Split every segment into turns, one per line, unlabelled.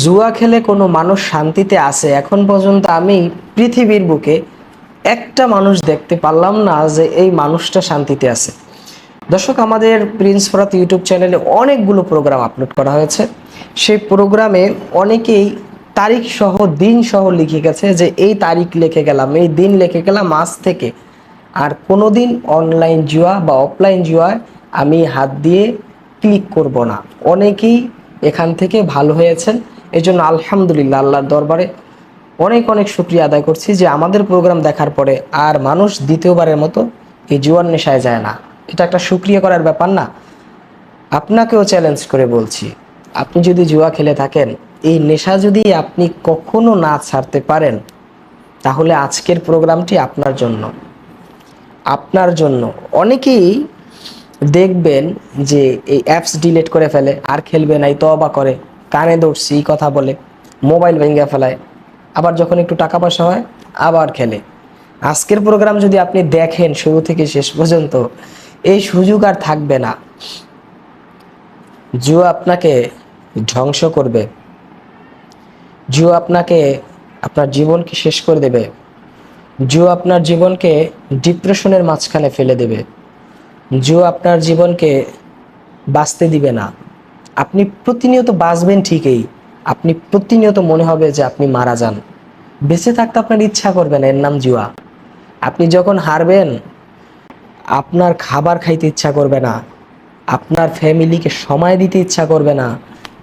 জুয়া খেলে কোনো মানুষ শান্তিতে আছে, এখন পর্যন্ত আমি পৃথিবীর বুকে একটা মানুষ দেখতে পারলাম না যে এই মানুষটা শান্তিতে আছে। দর্শক, আমাদের প্রিন্স ফরাত ইউটিউব চ্যানেলে অনেকগুলো প্রোগ্রাম আপলোড করা হয়েছে। সেই প্রোগ্রামে অনেকেই তারিখ সহ, দিন সহ লিখে গেছে যে এই তারিখ লিখে গেলাম, এই দিন লিখে গেলাম আজ থেকে। আর কোনোদিন অনলাইন জুয়া বা অফলাইন জুয়ায় আমি হাত দিয়ে ক্লিক করব না। অনেকেই এখান থেকে ভালো হয়েছেন। এই জন্য আলহামদুলিল্লাহ আল্লাহর দরবারে অনেক অনেক শুক্রিয়া আদায় করছি যে আমাদের প্রোগ্রাম দেখার পরে আর মানুষ দ্বিতীয়বারের মতো এই জুয়ার নেশায় যায় না। এটা একটা শুক্রিয়া করার ব্যাপার না। আপনাকেও চ্যালেঞ্জ করে বলছি, আপনি যদি জুয়া খেলে থাকেন, এই নেশা যদি আপনি কখনো না ছাড়তে পারেন, তাহলে আজকের প্রোগ্রামটি আপনার জন্য। আপনার জন্য। অনেকেই দেখবেন যে এই অ্যাপস ডিলিট করে ফেলে, আর খেলবে নাই তবা করে। কানে দৌড়ছি, কথা বলে, মোবাইল ভেঙে ফেলায়। আবার যখন একটু টাকা পয়সা হয়, আবার খেলে। আজকের প্রোগ্রাম যদি আপনি দেখেন শুরু থেকে শেষ পর্যন্ত, এই সুযোগ আর থাকবে না। জুয়া আপনাকে ধ্বংস করবে। জুয়া আপনাকে আপনার জীবনকে শেষ করে দেবে। জুয়া আপনার জীবনকে ডিপ্রেশনের মাঝখানে ফেলে দেবে। জুয়া আপনার জীবনকে বাঁচতে দিবে না। আপনি প্রতিনিয়ত বাঁচবেন ঠিকই। আপনি প্রতিনিয়ত মনে হবে যে আপনি মারা যান। বেঁচে থাকতে আপনার ইচ্ছা করবে না, এর নাম জুয়া। আপনি যখন হারবেন, আপনার খাবার খাইতে ইচ্ছা করবে না। আপনার ফ্যামিলিকে সময় দিতে ইচ্ছা করবে না।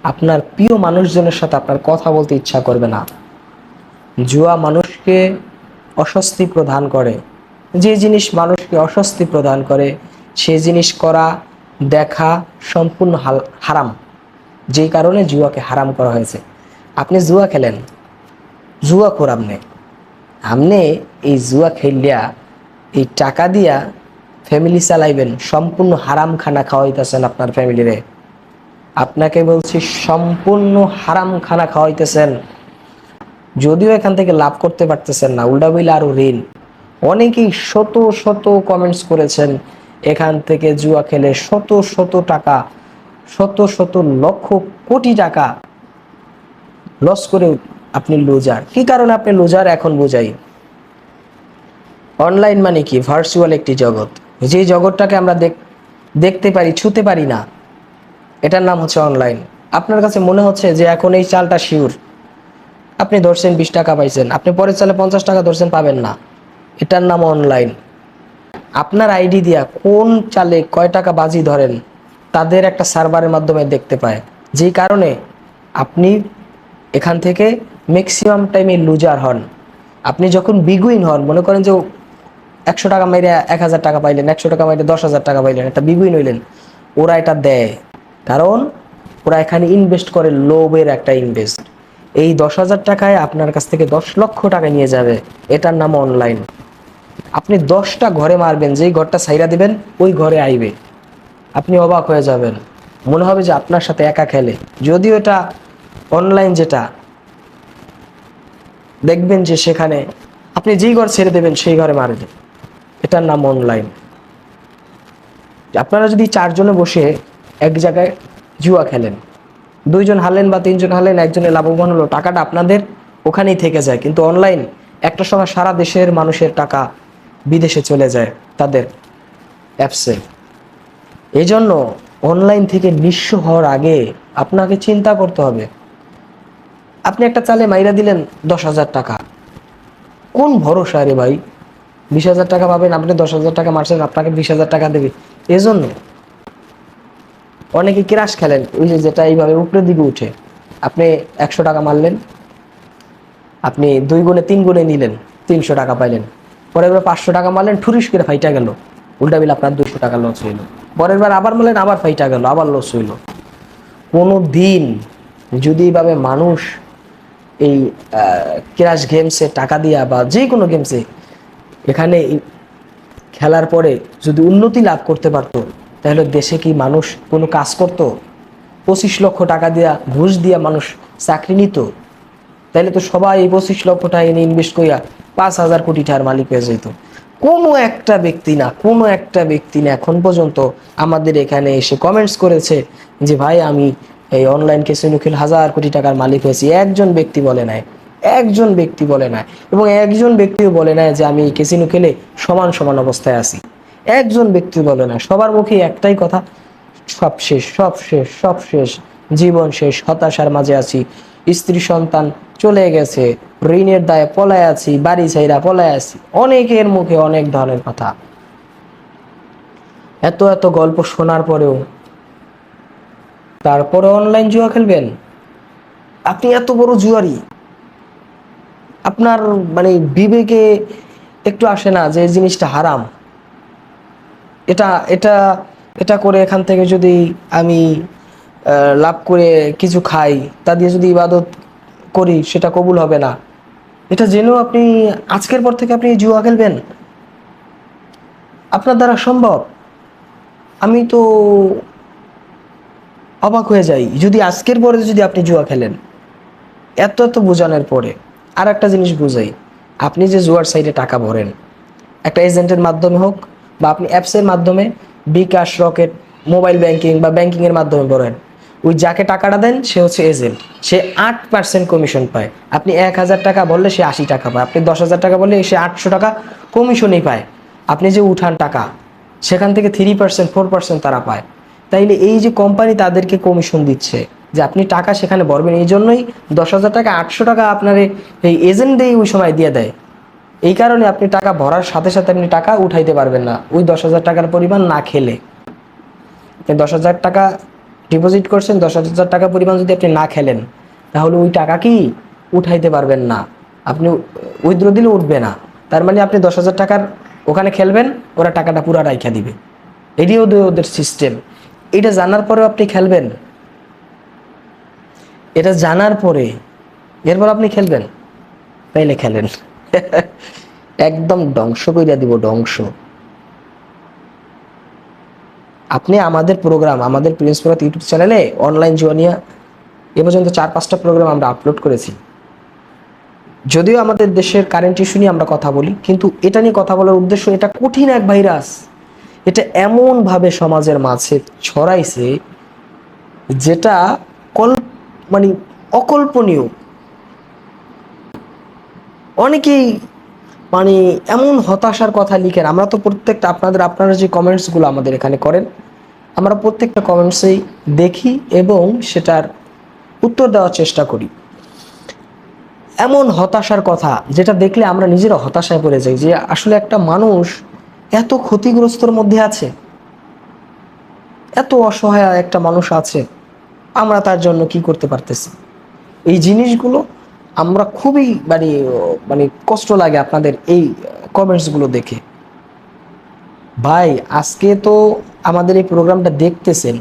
আপনার প্রিয় মানুষজনের সাথে আপনার কথা বলতে ইচ্ছা করবে না। জুয়া মানুষকে অস্বস্তি প্রদান করে। যে জিনিস মানুষকে অস্বস্তি প্রদান করে সেই জিনিস করা, দেখা সম্পূর্ণ হারাম। যেই কারণে জুয়াকে হারাম করা হয়েছে। আপনি জুয়া খেলেন। জুয়া খোর আপনি। আপনি এই জুয়া খেলিয়া, এই টাকা দিয়া ফ্যামিলি চালাইবেন, সম্পূর্ণ হারাম খানা খাওয়াইতেছেন আপনার ফ্যামিলিরে আপনাকে বলছি, সম্পূর্ণ হারাম খানা খাওয়াইতেছেন। যদিও এখান থেকে লাভ করতে পারতেছেন না, উল্টা বইলে আরও ঋণ। অনেকেই শত শত কমেন্টস করেছেন, এখান থেকে জুয়া খেলে শত শত টাকা শত শত লক্ষ কোটি টাকা লস করে আপনি লুজার কি কারণে আপনি লুজার এখন বোঝাই? অনলাইন মানে কি? ভার্চুয়াল একটি জগৎ। যে জগৎটাকে আমরা দেখ- দেখতে পারি, ছুতে পারি না, এটার নাম হচ্ছে অনলাইন আপনার কাছে মনে হচ্ছে যে এখন এই চালটা শিওর আপনি ধরছেন বিশ টাকা পাইছেন, আপনি পরের চালে পঞ্চাশ টাকা ধরছেন, পাবেন না। এটার নাম অনলাইন আপনার আইডি দিয়া কোন চালে কয় টাকা বাজি ধরেন তাদের একটা সার্ভারের মাধ্যমে দেখতে পায়। যেই কারণে আপনি এখান থেকে ম্যাক্সিমাম টাইমে লুজার হন। আপনি যখন বিগুইন হন, মনে করেন যে একশো টাকা মাইরে এক হাজার টাকা পাইলেন, একশো টাকা মাইরে দশ হাজার টাকা পাইলেন, একটা বিগুইন হইলেন, ওরা এটা দেয়। কারণ ওরা এখানে ইনভেস্ট করে লোভের একটা ইনভেস্ট এই দশ হাজার টাকায় আপনার কাছ থেকে দশ লক্ষ টাকা নিয়ে যাবে। এটার নাম অনলাইন আপনি দশটা ঘরে মারবেন, যেই ঘরটা সাইরা দিবেন, ওই ঘরে আইবে। আপনি অবাক হয়ে যাবেন। মনে হবে যে আপনার সাথে একা খেলে। যদিও এটা অনলাইন যেটা, দেখবেন যে সেখানে আপনি যেই ঘর ছেড়ে দেবেন, সেই ঘরে মারবে এটার নাম অনলাইন আপনারা যদি চারজনে বসে এক জায়গায় জুয়া খেলেন, দুইজন হারলেন বা তিনজন হারলেন একজনে লাভবান হলো, টাকাটা আপনাদের ওখানেই থেকে যায়। কিন্তু অনলাইন একটা সময় সারা দেশের মানুষের টাকা বিদেশে চলে যায় তাদের অ্যাপসে। এই জন্য অনলাইন থেকে নিঃস্ব হওয়ার আগে আপনাকে চিন্তা করতে হবে। আপনি একটা চালে মাইরা দিলেন দশ হাজার টাকা। কোন ভরসা রে ভাই? বিশ হাজার টাকা পাবেন, আপনি দশ হাজার টাকা মারছেন, আপনাকে বিশ হাজার টাকা দেবে। এজন্য অনেকে ক্রাশ খেলেন, ওই যে যেটা এইভাবে উপরের দিকে উঠে। আপনি একশো টাকা মারলেন, আপনি দুই গুণে তিন গুণে নিলেন, তিনশো টাকা পাইলেন। পরে বার পাঁচশো টাকা মারলেন, ঠুরিস করে ফাইটা গেল। উল্টা বিল আপনার দুশো টাকা লস হইল। পরের বার আবার মারলেন আবার ফাইটা গেল, আবার লস হইল। কোনো দিন যদি এইভাবে মানুষ এই ক্রাশ গেমসে টাকা দিয়া বা যে কোনো গেমসে এখানে খেলার পরে যদি উন্নতি লাভ করতে পারতো, তাহলে দেশে কি মানুষ কোনো কাজ করতো? পঁচিশ লক্ষ টাকা দিয়া ঘুষ দিয়া মানুষ চাকরি নিত? তাহলে তো সবাই পঁচিশ লক্ষ টাকা এনে ইনভেস্ট করিয়া পাঁচ হাজার কোটি টাকার মালিক হয়ে যেত কোনো একটা ব্যক্তি না, কোনো একটা ব্যক্তি না এখন পর্যন্ত আমাদের এখানে এসে কমেন্টস করেছে যে, ভাই, আমি এই অনলাইন ক্যাসিনো খেলে হাজার কোটি টাকার মালিক হয়েছি। একজন ব্যক্তি বলে নাই, একজন ব্যক্তি বলে নাই এবং একজন ব্যক্তিও বলে নাই যে, আমি ক্যাসিনো খেলে সমান সমান অবস্থায় আছি। একজন ব্যক্তি বলে না সবার মুখে একটাই কথা, সব শেষ সব শেষ সব শেষ, জীবন শেষ, হতাশার মাঝে আছি। স্ত্রী সন্তান চলে গেছে, ঋণের দায়ে পলায় আছি, বাড়ি ছাইরা পলায় আছি। অনেকের মুখে অনেক ধরনের কথা। এত এত গল্প শোনার পরেও তারপরে অনলাইন জুয়া খেলবেন? আপনি এত বড় জুয়ারি। আপনার মানে বিবেকে একটু আসে না যে জিনিসটা হারাম। এটা এটা এটা করে এখান থেকে যদি আমি লাভ করে কিছু খাই, তা দিয়ে যদি ইবাদত করি, সেটা কবুল হবে না। এটা জেনেও আপনি, আজকের পর থেকে আপনি জুয়া খেলবেন? আপনার দ্বারা সম্ভব? আমি তো অবাক হয়ে যাই, যদি আজকের পরে যদি আপনি জুয়া খেলেন। এত এত বোঝানোর পরে। আর একটা জিনিস বুঝাই, আপনি যে জুয়ার সাইডে টাকা ভরেন, একটা এজেন্টের মাধ্যমে হোক, বা আপনি অ্যাপসের মাধ্যমে বিকাশ, রকেট, মোবাইল ব্যাংকিং বা ব্যাংকিংয়ের মাধ্যমে ভরেন ওই যাকে টাকাটা দেন, সে হচ্ছে এজেন্ট সে আট পার্সেন্ট কমিশন পায়। আপনি এক হাজার টাকা বললে সে আশি টাকা পায়। আপনি দশ হাজার টাকা বললে সে আটশো টাকা কমিশনই পায়। আপনি যে উঠান টাকা, সেখান থেকে থ্রি পার্সেন্ট ফোর পার্সেন্ট তারা পায়। তাইলে এই যে কোম্পানি তাদেরকে কমিশন দিচ্ছে, যে আপনি টাকা সেখানে ভরবেন, এই জন্যই দশ হাজার টাকা, আটশো টাকা আপনার এই- এজেন্টেই ওই সময় দিয়ে দেয়। এই কারণে আপনি টাকা ভরার সাথে সাথে আপনি টাকা উঠাইতে পারবেন না। ওই দশ হাজার টাকার পরিমাণ না খেলে। দশ হাজার টাকা ডিপোজিট করছেন, দশ হাজার টাকা পরিমাণ যদি আপনি না খেলেন, তাহলে ওই টাকা কি উঠাইতে পারবেন না। আপনি উইথড্র দিলে উঠবে না। তার মানে আপনি দশ হাজার টাকার ওখানে খেলবেন, ওরা টাকাটা পুরা রাইখা দিবে। এটি ওদের ওদের সিস্টেম এটা জানার পরেও আপনি খেলবেন। এটা জানার পরে, এরপর আপনি খেলবেন। তাইলে খেলেন। একদম ধ্বংস কইরা দিব, ধ্বংস। আপনি আমাদের প্রোগ্রাম আমাদের প্রিন্স ইউটিউব চ্যানেলে অনলাইন জুয়ানিয়া এ পর্যন্ত চার, পাঁচটা প্রোগ্রাম আমরা আপলোড করেছি। যদিও আমাদের দেশের কারেন্ট ইস্যু নিয়ে আমরা কথা বলি, কিন্তু এটা নিয়ে কথা বলার উদ্দেশ্য এটা কঠিন এক ভাইরাস এটা এমনভাবে সমাজের মাঝে ছড়াইছে যেটা কল মানে অকল্পনীয়। অনেকেই মানে এমন হতাশার কথা লিখেন। আমরা তো প্রত্যেকটা আপনাদের, আপনারা যে কমেন্টসগুলো আমাদের এখানে করেন, আমরা প্রত্যেকটা কমেন্টসেই দেখি এবং সেটার উত্তর দেওয়ার চেষ্টা করি। এমন হতাশার কথা, যেটা দেখলে আমরা নিজেরা হতাশায় পড়ে যাই যে আসলে একটা মানুষ এত ক্ষতিগ্রস্তর মধ্যে আছে, এত অসহায় একটা মানুষ আছে, আমরা তার জন্য কি করতে পারতেছি? এই জিনিসগুলো আমরা খুবই মানে মানে কষ্ট লাগে আপনাদের এই কমেন্টসগুলো দেখে। ভাই, আজকে তো আমাদের এই প্রোগ্রামটা দেখতেছেন।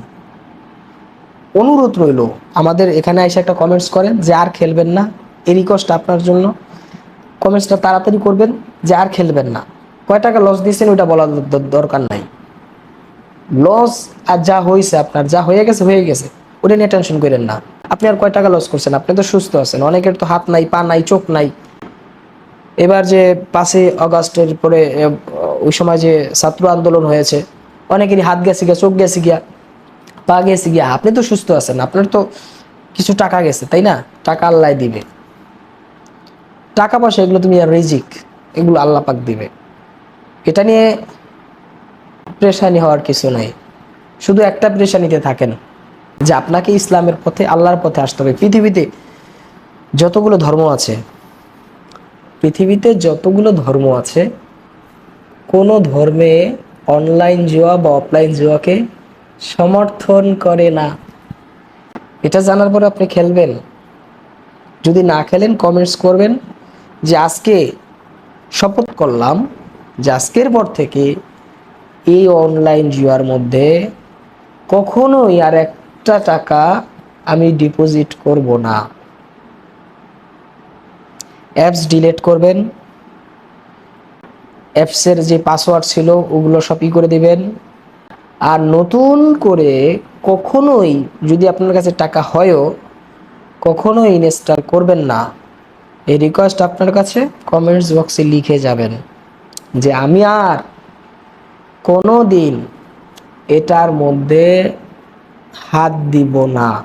অনুরোধ রইল, আমাদের এখানে এসে একটা কমেন্টস করেন যে আর খেলবেন না, এই রিকোয়েস্ট আপনার জন্য। কমেন্টসটা তাড়াতাড়ি করবেন যে আর খেলবেন না। কয় টাকা লস দিয়েছেন ওইটা বলার দরকার নাই। লস আর যা হয়েছে আপনার, যা হয়ে গেছে হয়ে গেছে, ওটা নিয়ে টেনশন করেন না। আপনি আর কয় টাকা লস করছেন? আপনি তো সুস্থ আছেন। অনেকের তো হাত নাই, পা নাই, চোখ নাই। এবার যে পাঁচই অগাস্টের পরে ওই সময় যে ছাত্র আন্দোলন হয়েছে, অনেকেরই হাত গেছে গিয়া, চোখ গেছে গিয়া, পা গেছে গিয়া। আপনি তো সুস্থ আছেন। আপনার তো কিছু টাকা গেছে, তাই না? টাকা আল্লাহ দিবে। টাকা পয়সা, এগুলো তুমি আর রিজিক, এগুলো আল্লাহ পাক দিবে। এটা নিয়ে প্রেশানি হওয়ার কিছু নাই। শুধু একটা প্রেশানিতে থাকেন। যে আপনাকে ইসলামের পথে, আল্লাহর পথে আসতে হবে। পৃথিবীতে যতগুলো ধর্ম আছে, পৃথিবীতে যতগুলো ধর্ম আছে, কোনো ধর্মে অনলাইন জুয়া বা অফলাইন জুয়াকে সমর্থন করে না। এটা জানার পরে আপনি খেলবেন। যদি না খেলেন কমেন্টস করবেন যে আজকে শপথ করলাম যে আজকের পর থেকে এই অনলাইন জুয়ার মধ্যে কখনোই আর একটা টাকা আমি ডিপোজিট করব না। অ্যাপস ডিলিট করবেন। অ্যাপসের যে পাসওয়ার্ড ছিল, ওগুলো সব করে দিবেন। আর নতুন করে কখনোই যদি আপনার কাছে টাকা হয়ও, কখনোই ইনস্টল করবেন না। এই রিকোয়েস্ট আপনার কাছে কমেন্টস বক্সে লিখে যাবেন যে, আমি আর কোনো দিন এটার মধ্যে হাত দিব না।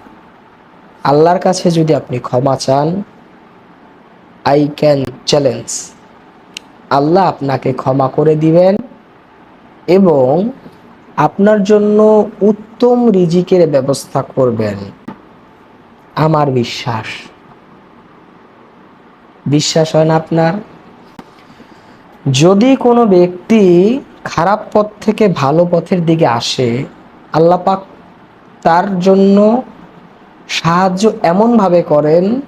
আল্লাহর কাছে যদি আপনি ক্ষমা চান আই ক্যান চ্যালেঞ্জ আল্লাহ আপনাকে ক্ষমা করে দিবেন এবং আপনার জন্য উত্তম রিজিকের ব্যবস্থা করবেন। আমার বিশ্বাস। বিশ্বাস হয় না আপনার? যদি কোনো ব্যক্তি খারাপ পথ থেকে ভালো পথের দিকে আসে, আল্লাহ পাক তার জন্য সাহায্য এমনভাবে করেন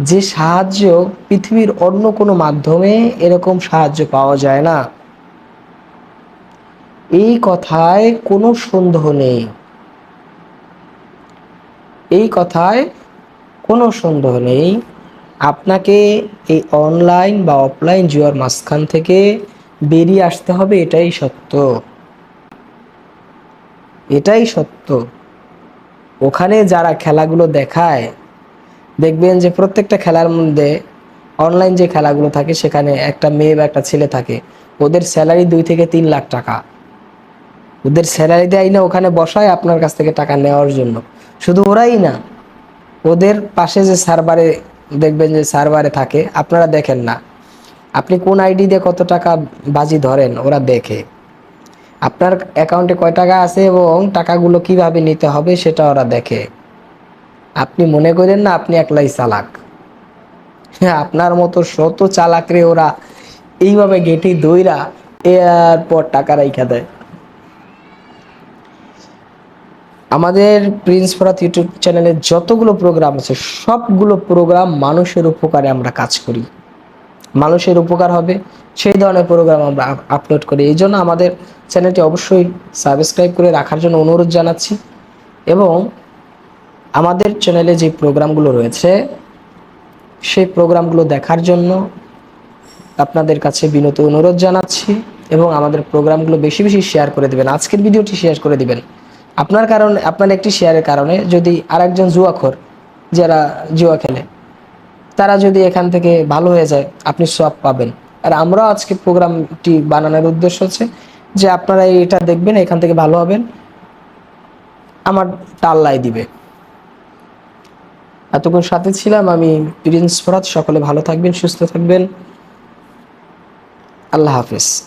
যে সাহায্য পৃথিবীর অন্য কোনো মাধ্যমে এরকম সাহায্য পাওয়া যায় না। এই কথায় কোনো সন্দেহ নেই। এই কথায় কোনো সন্দেহ নেই। আপনাকে এই অনলাইন বা অফলাইন জুয়ার মাঝখান থেকে বেরিয়ে আসতে হবে, এটাই সত্য। এটাই সত্য। ওখানে যারা খেলাগুলো দেখায়, দেখবেন যে প্রত্যেকটা খেলার মধ্যে অনলাইন যে খেলাগুলো থাকে, সেখানে একটা মেয়ে বা একটা ছেলে থাকে। ওদের স্যালারি দুই থেকে তিন লাখ টাকা। ওদের স্যালারি দেয় না, ওখানে বসায় আপনার কাছ থেকে টাকা নেওয়ার জন্য। শুধু ওরাই না, ওদের পাশে যে সার্ভারে দেখবেন যে সার্ভারে থাকে, আপনারা দেখেন না। আপনি কোন আইডি দিয়ে কত টাকা বাজি ধরেন, ওরা দেখে। আপনার অ্যাকাউন্টে কয় টাকা আছে এবং টাকাগুলো কীভাবে নিতে হবে সেটা ওরা দেখে। আপনি মনে করেন না আপনি একলাই চালাক। হ্যাঁ আপনার মতো শত চালাক রে ওরা এইভাবে গেটি দইরা এরপর টাকা রাইখা দেয়। আমাদের প্রিন্স ফরাত ইউটিউব চ্যানেলে যতগুলো প্রোগ্রাম আছে, সবগুলো প্রোগ্রাম মানুষের উপকারে আমরা কাজ করি। মানুষের উপকার হবে, সেই ধরনের প্রোগ্রাম আমরা আপলোড করি। এই জন্য আমাদের চ্যানেলটি অবশ্যই সাবস্ক্রাইব করে রাখার জন্য অনুরোধ জানাচ্ছি। এবং আমাদের চ্যানেলে যে প্রোগ্রামগুলো রয়েছে, সেই প্রোগ্রামগুলো দেখার জন্য আপনাদের কাছে বিনত, অনুরোধ জানাচ্ছি এবং আমাদের প্রোগ্রামগুলো বেশি বেশি শেয়ার করে দেবেন। আজকের ভিডিওটি শেয়ার করে দিবেন। আপনার কারণে, আপনার একটি শেয়ারের কারণে যদি আর আরেকজন জুয়াখোর যারা জুয়া খেলে তারা যদি এখান থেকে ভালো হয়ে যায়, আপনি সব পাবেন। আর আমরাও আজকে প্রোগ্রামটি বানানোর উদ্দেশ্য হচ্ছে যে আপনারা এটা দেখবেন, এখান থেকে ভালো হবেন। আমার টাল্লাই দিবে। এতক্ষণ সাথে ছিলাম আমি প্রিন্স ফরাত সকলে ভালো থাকবেন, সুস্থ থাকবেন। আল্লাহ হাফিজ।